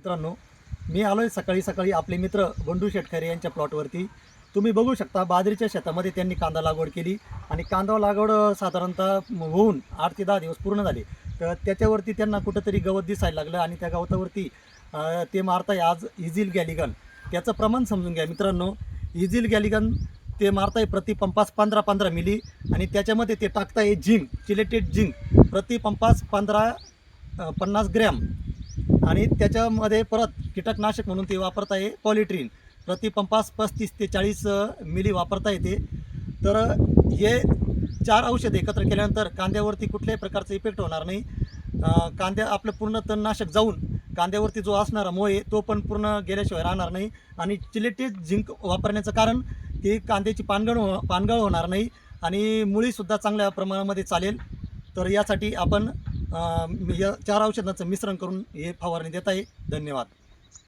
मित्रांनो मी आलो आहे सकाळी सकाळी आपले मित्र बंडू शेटकरे यांच्या प्लॉटवरती. तुम्ही बघू शकता बाजरीच्या शेतामध्ये त्यांनी कांदा लागवड केली आणि कांदा लागवड साधारणतः होऊन आठ ते दहा दिवस पूर्ण झाले. तर त्याच्यावरती त्यांना कुठंतरी गवत दिसायला लागलं आणि त्या गवतावरती ते मारताय आज इझिल गॅलिगन. त्याचं प्रमाण समजून घ्या मित्रांनो इझिल गॅलिगन ते मारताय प्रति पंपास पंधरा पंधरा मिली आणि त्याच्यामध्ये ते टाकताय झिंक चिलेटेड झिंक प्रति पंपास पंधरा पन्नास ग्रॅम. आणि त्याच्यामध्ये परत कीटकनाशक म्हणून ते वापरता आहे पॉलिट्रीन. प्रति पंपास पस्तीस ते चाळीस मिली वापरता येते. तर हे चार औषध एकत्र केल्यानंतर कांद्यावरती कुठल्याही प्रकारचा इफेक्ट होणार नाही. कांद्या आपलं पूर्ण तणनाशक जाऊन कांद्यावरती जो असणारा मोह आहे तो पण पूर्ण गेल्याशिवाय राहणार नाही. आणि चिलेटेज झिंक वापरण्याचं कारण ती कांद्याची पानगळ हो पानगळ होणार नाही. आणि मुळीसुद्धा चांगल्या प्रमाणामध्ये चालेल. तर यासाठी आपण या चार औषधांचं मिश्रण करून हे फवारणी देत आहे. धन्यवाद.